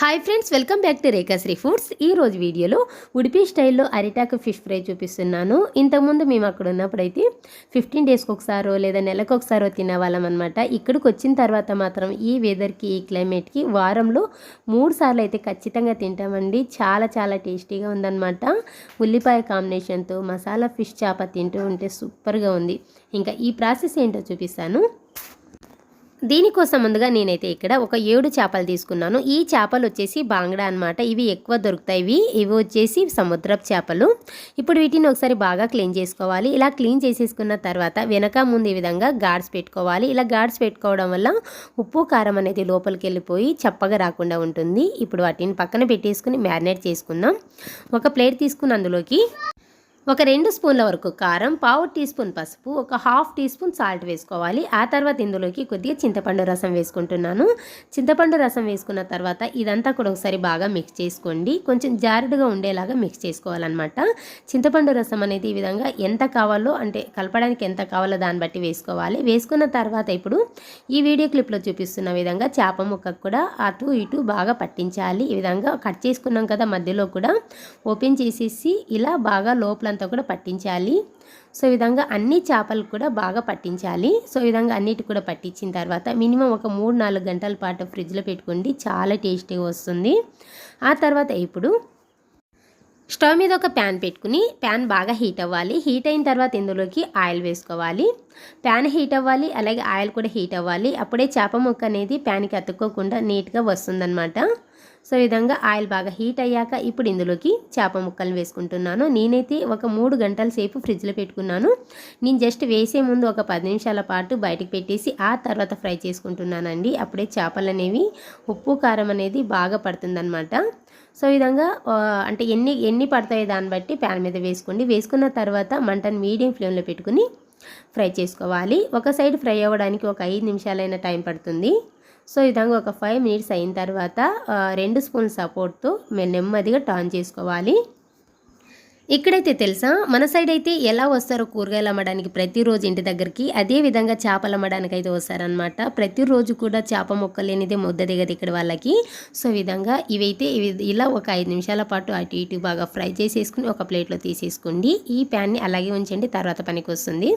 Hi friends welcome back to Rekhashree Foods ఈ రోజు వీడియోలో ఉడిపి స్టైల్లో అరిటాకు ఫిష్ ఫ్రై చూపిస్తున్నాను. ఇంతకుముందు మేము అక్కడ ఉన్నప్పుడైతే ఫిఫ్టీన్ డేస్కి ఒకసారో లేదా నెలకు ఒకసారో తినేవాళ్ళం అనమాట ఇక్కడికి వచ్చిన తర్వాత మాత్రం ఈ వెదర్కి ఈ క్లైమేట్కి వారంలో మూడు సార్లు అయితే ఖచ్చితంగా తింటామండి. చాలా చాలా టేస్టీగా ఉందన్నమాట. ఉల్లిపాయ కాంబినేషన్తో మసాలా ఫిష్ చేప తింటూ ఉంటే సూపర్గా ఉంది. ఇంకా ఈ ప్రాసెస్ ఏంటో చూపిస్తాను. దీనికోసం ముందుగా నేనైతే ఇక్కడ ఒక ఏడు చేపలు తీసుకున్నాను. ఈ చేపలు వచ్చేసి బాంగడా అనమాట ఇవి ఎక్కువ దొరుకుతాయి. ఇవి ఇవి వచ్చేసి సముద్రపు చేపలు. ఇప్పుడు వీటిని ఒకసారి బాగా క్లీన్ చేసుకోవాలి. ఇలా క్లీన్ చేసేసుకున్న తర్వాత వెనక ముందు ఈ విధంగా గాడ్స్ పెట్టుకోవాలి. ఇలా గాడ్స్ పెట్టుకోవడం వల్ల ఉప్పు కారం అనేది లోపలికి వెళ్ళిపోయి చప్పగా రాకుండా ఉంటుంది. ఇప్పుడు వాటిని పక్కన పెట్టేసుకుని మ్యారినేట్ చేసుకుందాం. ఒక ప్లేట్ తీసుకుని అందులోకి ఒక రెండు స్పూన్ల వరకు కారం పావు టీ స్పూన్ పసుపు ఒక హాఫ్ టీ స్పూన్ సాల్ట్ వేసుకోవాలి. ఆ తర్వాత ఇందులోకి కొద్దిగా చింతపండు రసం వేసుకుంటున్నాను. చింతపండు రసం వేసుకున్న తర్వాత ఇదంతా కూడా ఒకసారి బాగా మిక్స్ చేసుకోండి. కొంచెం జారుడుగా ఉండేలాగా మిక్స్ చేసుకోవాలన్నమాట. చింతపండు రసం అనేది ఈ విధంగా ఎంత కావాలో అంటే కలపడానికి ఎంత కావాలో దాన్ని బట్టి వేసుకోవాలి. వేసుకున్న తర్వాత ఇప్పుడు ఈ వీడియో క్లిప్లో చూపిస్తున్న విధంగా చేప ముక్కకు కూడా అటు ఇటు బాగా పట్టించాలి. ఈ విధంగా కట్ చేసుకున్నాం కదా మధ్యలో కూడా ఓపెన్ చేసేసి ఇలా బాగా లోపల లోపలంతా కూడా పట్టించాలి. సో ఈ విధంగా అన్ని చేపలు కూడా బాగా పట్టించాలి. సో ఈ విధంగా అన్నిటి కూడా పట్టించిన తర్వాత మినిమం ఒక మూడు నాలుగు గంటల పాటు ఫ్రిడ్జ్లో పెట్టుకోండి. చాలా టేస్టీగా వస్తుంది. ఆ తర్వాత ఇప్పుడు స్టవ్ మీద ఒక ప్యాన్ పెట్టుకుని ప్యాన్ బాగా హీట్ అవ్వాలి. హీట్ అయిన తర్వాత ఇందులోకి ఆయిల్ వేసుకోవాలి. ప్యాన్ హీట్ అవ్వాలి. అలాగే ఆయిల్ కూడా హీట్ అవ్వాలి. అప్పుడే చేప ముక్క అనేది ప్యాన్కి అతుక్కోకుండా నీట్గా వస్తుందన్నమాట. సో ఈ విధంగా ఆయిల్ బాగా హీట్ అయ్యాక ఇప్పుడు ఇందులోకి చేప ముక్కలు వేసుకుంటున్నాను. నేనైతే ఒక మూడు గంటల సేపు ఫ్రిడ్జ్లో పెట్టుకున్నాను. నేను జస్ట్ వేసే ముందు ఒక పది నిమిషాల పాటు బయటకు పెట్టేసి ఆ తర్వాత ఫ్రై చేసుకుంటున్నానండి. అప్పుడే చేపలు అనేవి ఉప్పు కారం అనేది బాగా పడుతుందనమాట సో ఈ విధంగా అంటే ఎన్ని ఎన్ని పడతాయో దాన్ని బట్టి ప్యాన్ మీద వేసుకోండి. వేసుకున్న తర్వాత మంటను మీడియం ఫ్లేమ్లో పెట్టుకుని ఫ్రై చేసుకోవాలి. ఒక సైడ్ ఫ్రై అవ్వడానికి ఒక ఐదు నిమిషాలైనా టైం పడుతుంది. సో ఈ విధంగా ఒక ఫైవ్ మినిట్స్ అయిన తర్వాత రెండు స్పూన్ సపోర్ట్తో మేము నెమ్మదిగా టర్న్ చేసుకోవాలి. ఇక్కడైతే తెలుసా మన సైడ్ అయితే ఎలా వస్తారో కూరగాయలు అమ్మడానికి ప్రతిరోజు ఇంటి దగ్గరికి అదే విధంగా చేపలు అమ్మడానికి అయితే వస్తారనమాట ప్రతిరోజు కూడా చేప మొక్క లేనిదే ముద్ద దిగదు ఇక్కడ వాళ్ళకి. సో ఈ విధంగా ఇవైతే ఇవి ఇలా ఒక ఐదు నిమిషాల పాటు అటు ఇటు బాగా ఫ్రై చేసేసుకుని ఒక ప్లేట్లో తీసేసుకోండి. ఈ ప్యాన్ని అలాగే ఉంచండి తర్వాత పనికి వస్తుంది.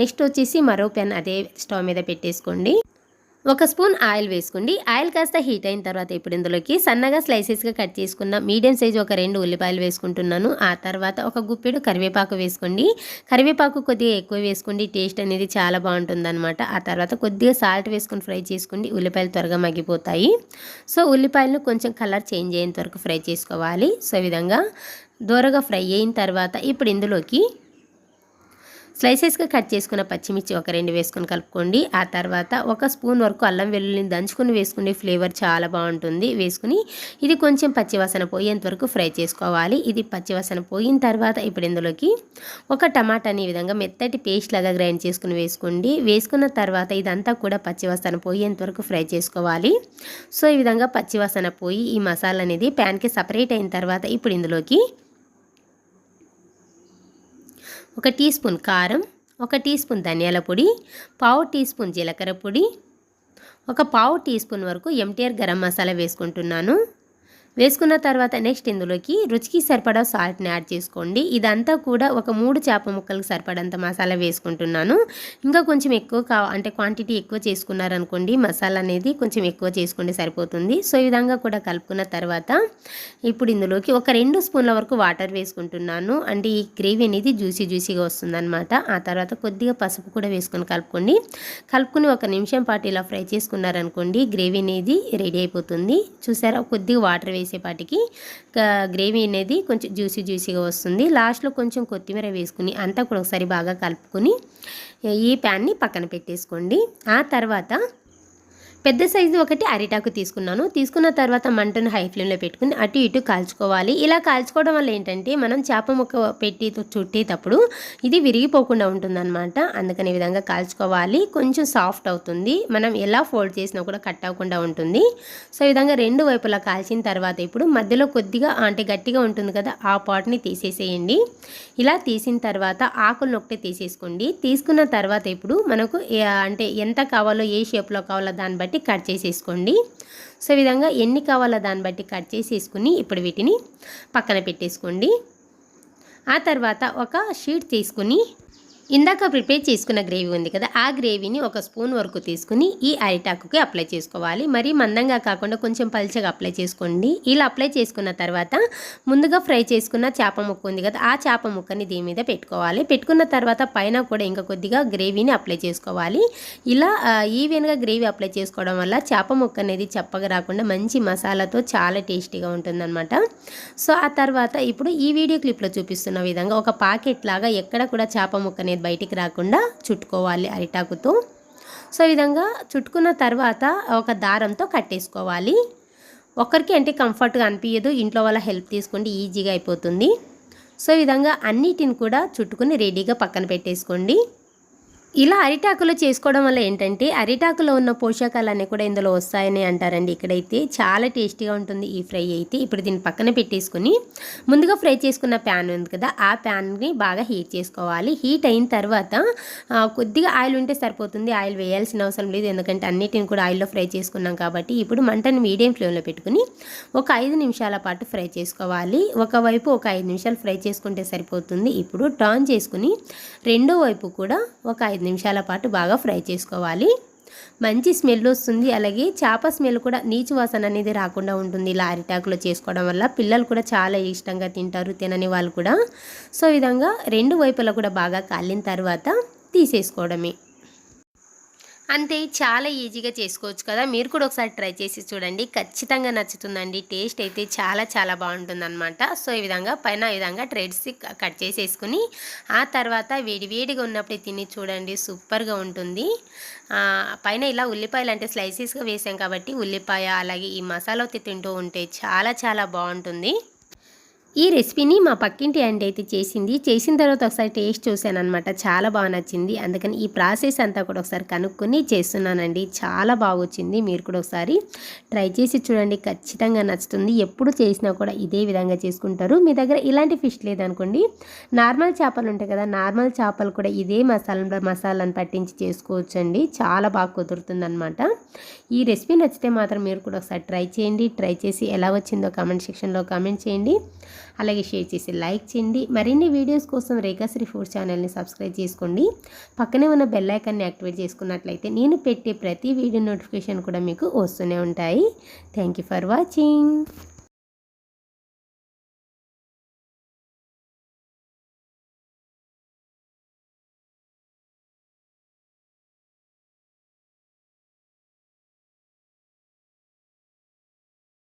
నెక్స్ట్ వచ్చేసి మరో ప్యాన్ అదే స్టవ్ మీద పెట్టేసుకోండి. ఒక స్పూన్ ఆయిల్ వేసుకోండి. ఆయిల్ కాస్త హీట్ అయిన తర్వాత ఇప్పుడు ఇందులోకి సన్నగా స్లైసెస్గా కట్ చేసుకున్న మీడియం సైజ్ ఒక రెండు ఉల్లిపాయలు వేసుకుంటున్నాను. ఆ తర్వాత ఒక గుప్పెడు కరివేపాకు వేసుకోండి. కరివేపాకు కొద్దిగా ఎక్కువ వేసుకోండి. టేస్ట్ అనేది చాలా బాగుంటుందన్నమాట. ఆ తర్వాత కొద్దిగా సాల్ట్ వేసుకొని ఫ్రై చేసుకోండి ఉల్లిపాయలు త్వరగా మగ్గిపోతాయి. సో ఉల్లిపాయలను కొంచెం కలర్ చేంజ్ అయ్యేంత వరకు ఫ్రై చేసుకోవాలి. సో విధంగా దూరగా ఫ్రై అయిన తర్వాత ఇప్పుడు ఇందులోకి స్లైసెస్గా కట్ చేసుకున్న పచ్చిమిర్చి ఒక రెండు వేసుకొని కలుపుకోండి. ఆ తర్వాత ఒక స్పూన్ వరకు అల్లం వెల్లుల్లిని దంచుకుని వేసుకునే ఫ్లేవర్ చాలా బాగుంటుంది. వేసుకుని ఇది కొంచెం పచ్చివాసన పోయేంత వరకు ఫ్రై చేసుకోవాలి. ఇది పచ్చివాసన పోయిన తర్వాత ఇప్పుడు ఇందులోకి ఒక టమాటాని ఈ విధంగా మెత్తటి పేస్ట్ లాగా గ్రైండ్ చేసుకుని వేసుకోండి. వేసుకున్న తర్వాత ఇదంతా కూడా పచ్చివాసన పోయేంత వరకు ఫ్రై చేసుకోవాలి. సో ఈ విధంగా పచ్చివాసన పోయి ఈ మసాలా అనేది ప్యాన్కి సపరేట్ అయిన తర్వాత ఇప్పుడు ఇందులోకి ఒక టీ స్పూన్ కారం ఒక టీ స్పూన్ ధనియాల పొడి పావు టీ స్పూన్ జీలకర్ర పొడి ఒక పావు టీ స్పూన్ వరకు ఎంటీఆర్ గరం మసాలా వేసుకుంటున్నాను. వేసుకున్న తర్వాత నెక్స్ట్ ఇందులోకి రుచికి సరిపడా సాల్ట్ని యాడ్ చేసుకోండి. ఇదంతా కూడా ఒక మూడు చేప ముక్కలకు సరిపడంత మసాలా వేసుకుంటున్నాను. ఇంకా కొంచెం ఎక్కువ కా అంటే క్వాంటిటీ ఎక్కువ చేసుకున్నారనుకోండి మసాలా అనేది కొంచెం ఎక్కువ చేసుకోండి సరిపోతుంది. సో ఈ విధంగా కూడా కలుపుకున్న తర్వాత ఇప్పుడు ఇందులోకి ఒక రెండు స్పూన్ల వరకు వాటర్ వేసుకుంటున్నాను. అంటే ఈ గ్రేవీ అనేది జ్యూసీ జ్యూసీగా వస్తుందన్నమాట. ఆ తర్వాత కొద్దిగా పసుపు కూడా వేసుకొని కలుపుకోండి. కలుపుకుని ఒక నిమిషం పాటు ఇలా ఫ్రై చేసుకున్నారనుకోండి గ్రేవీ అనేది రెడీ అయిపోతుంది. చూసారా? కొద్దిగా వాటర్ వేసేపాటికి గ్రేవీ అనేది కొంచెం జ్యూసీ జ్యూసీగా వస్తుంది. లాస్ట్లో కొంచెం కొత్తిమీర వేసుకుని అంతా కూడా ఒకసారి బాగా కలుపుకొని ఈ ప్యాన్ని పక్కన పెట్టేసుకోండి. ఆ తర్వాత పెద్ద సైజు ఒకటి అరిటాకు తీసుకున్నాను. తీసుకున్న తర్వాత మంటను హై ఫ్లేమ్లో పెట్టుకుని అటు ఇటు కాల్చుకోవాలి. ఇలా కాల్చుకోవడం వల్ల ఏంటంటే మనం చేప ముక్క పెట్టి చుట్టేటప్పుడు ఇది విరిగిపోకుండా ఉంటుందన్నమాట. అందుకని ఈ విధంగా కాల్చుకోవాలి. కొంచెం సాఫ్ట్ అవుతుంది. మనం ఎలా ఫోల్డ్ చేసినా కూడా కట్ అవ్వకుండా ఉంటుంది. సో ఈ విధంగా రెండు వైపులా కాల్చిన తర్వాత ఇప్పుడు మధ్యలో కొద్దిగా అంటే గట్టిగా ఉంటుంది కదా ఆ పాట్ని తీసేసేయండి. ఇలా తీసిన తర్వాత ఆకులను ఒకటే తీసేసుకోండి. తీసుకున్న తర్వాత ఇప్పుడు మనకు అంటే ఎంత కావాలో ఏ షేప్లో కావాలో దాన్ని బట్టి బట్టి కట్ చేసేసుకోండి. సో విధంగా ఎన్ని కావాలో దాన్ని బట్టి కట్ చేసేసుకుని ఇప్పుడు వీటిని పక్కన పెట్టేసుకోండి. ఆ తర్వాత ఒక షీట్ తీసుకుని ఇందాక ప్రిపేర్ చేసుకున్న గ్రేవీ ఉంది కదా ఆ గ్రేవీని ఒక స్పూన్ వరకు తీసుకుని ఈ అరిటాకుకి అప్లై చేసుకోవాలి. మరీ మందంగా కాకుండా కొంచెం పల్చగా అప్లై చేసుకోండి. ఇలా అప్లై చేసుకున్న తర్వాత ముందుగా ఫ్రై చేసుకున్న చేప ముక్క ఉంది కదా ఆ చేప ముక్కని దీని మీద పెట్టుకోవాలి. పెట్టుకున్న తర్వాత పైన కూడా ఇంకా కొద్దిగా గ్రేవీని అప్లై చేసుకోవాలి. ఇలా ఈవెన్గా గ్రేవీ అప్లై చేసుకోవడం వల్ల చేప ముక్క అనేది చెప్పగా రాకుండా మంచి మసాలాతో చాలా టేస్టీగా ఉంటుందన్నమాట. సో ఆ తర్వాత ఇప్పుడు ఈ వీడియో క్లిప్లో చూపిస్తున్న విధంగా ఒక పాకెట్ లాగా ఎక్కడ కూడా చేప ముక్కని అనేది బయటికి రాకుండా చుట్టుకోవాలి అరిటాకుతో. సో ఈ విధంగా చుట్టుకున్న తర్వాత ఒక దారంతో కట్టేసుకోవాలి. ఒకరికి అంటే కంఫర్ట్గా అనిపించదు ఇంట్లో వాళ్ళ హెల్ప్ తీసుకోండి ఈజీగా అయిపోతుంది. సో ఈ విధంగా అన్నిటిని కూడా చుట్టుకుని రెడీగా పక్కన పెట్టేసుకోండి. ఇలా అరిటాకులు చేసుకోవడం వల్ల ఏంటంటే అరిటాకులో ఉన్న పోషకాలన్నీ కూడా ఇందులో వస్తాయని అంటారండి ఇక్కడైతే. చాలా టేస్టీగా ఉంటుంది ఈ ఫ్రై అయితే. ఇప్పుడు దీన్ని పక్కన పెట్టేసుకుని ముందుగా ఫ్రై చేసుకున్న ప్యాన్ ఉంది కదా ఆ ప్యాన్ని బాగా హీట్ చేసుకోవాలి. హీట్ అయిన తర్వాత కొద్దిగా ఆయిల్ ఉంటే సరిపోతుంది. ఆయిల్ వేయాల్సిన అవసరం లేదు. ఎందుకంటే అన్నిటిని కూడా ఆయిల్లో ఫ్రై చేసుకున్నాం కాబట్టి ఇప్పుడు మంటను మీడియం ఫ్లేమ్లో పెట్టుకుని ఒక ఐదు నిమిషాల పాటు ఫ్రై చేసుకోవాలి. ఒకవైపు ఒక ఐదు నిమిషాలు ఫ్రై చేసుకుంటే సరిపోతుంది. ఇప్పుడు టర్న్ చేసుకుని రెండో వైపు కూడా ఒక ఐదు ఐదు నిమిషాల పాటు బాగా ఫ్రై చేసుకోవాలి. మంచి స్మెల్ వస్తుంది. అలాగే చేప స్మెల్ కూడా నీచు వాసన అనేది రాకుండా ఉంటుంది. ఇలా అరిటాకులో చేసుకోవడం వల్ల పిల్లలు కూడా చాలా ఇష్టంగా తింటారు. తినని వాళ్ళు కూడా. సో విధంగా రెండు వైపులా కూడా బాగా కాలిన తర్వాత తీసేసుకోవడమే. అంతే చాలా ఈజీగా చేసుకోవచ్చు కదా. మీరు కూడా ఒకసారి ట్రై చేసి చూడండి. ఖచ్చితంగా నచ్చుతుందండి. టేస్ట్ అయితే చాలా చాలా బాగుంటుందనమాట సో ఈ విధంగా పైన ఈ విధంగా ట్రేడ్స్ కట్ చేసేసుకుని ఆ తర్వాత వేడివేడిగా ఉన్నప్పుడే తిని చూడండి. సూపర్గా ఉంటుంది. పైన ఇలా ఉల్లిపాయలు అంటే స్లైసెస్గా వేసాం కాబట్టి ఉల్లిపాయ అలాగే ఈ మసాలా తింటూ ఉంటే చాలా చాలా బాగుంటుంది. ఈ రెసిపీని మా పక్కింటి అండి అయితే చేసింది. చేసిన తర్వాత ఒకసారి టేస్ట్ చూశాను అనమాట చాలా బాగా నచ్చింది. అందుకని ఈ ప్రాసెస్ అంతా కూడా ఒకసారి కనుక్కొని చేస్తున్నానండి. చాలా బాగా వచ్చింది. మీరు కూడా ఒకసారి ట్రై చేసి చూడండి. ఖచ్చితంగా నచ్చుతుంది. ఎప్పుడు చేసినా కూడా ఇదే విధంగా చేసుకుంటారు. మీ దగ్గర ఇలాంటి ఫిష్ లేదనుకోండి. నార్మల్ చేపలు ఉంటాయి కదా నార్మల్ చేపలు కూడా ఇదే మసాలా మసాలాను పట్టించి చేసుకోవచ్చు అండి చాలా బాగా కుదురుతుంది అనమాట ఈ రెసిపీ నచ్చితే మాత్రం మీరు కూడా ఒకసారి ట్రై చేయండి. ట్రై చేసి ఎలా వచ్చిందో కామెంట్ సెక్షన్లో కామెంట్ చేయండి. అలాగే షేర్ చేసి లైక్ చేయండి. మరిన్ని వీడియోస్ కోసం రేఖాశ్రీ ఫుడ్ ఛానల్ని సబ్స్క్రైబ్ చేసుకోండి. పక్కనే ఉన్న బెల్ ఐకాన్ని యాక్టివేట్ చేసుకున్నట్లయితే నేను పెట్టే ప్రతి వీడియో నోటిఫికేషన్ కూడా మీకు వస్తూనే ఉంటాయి. Thank for watching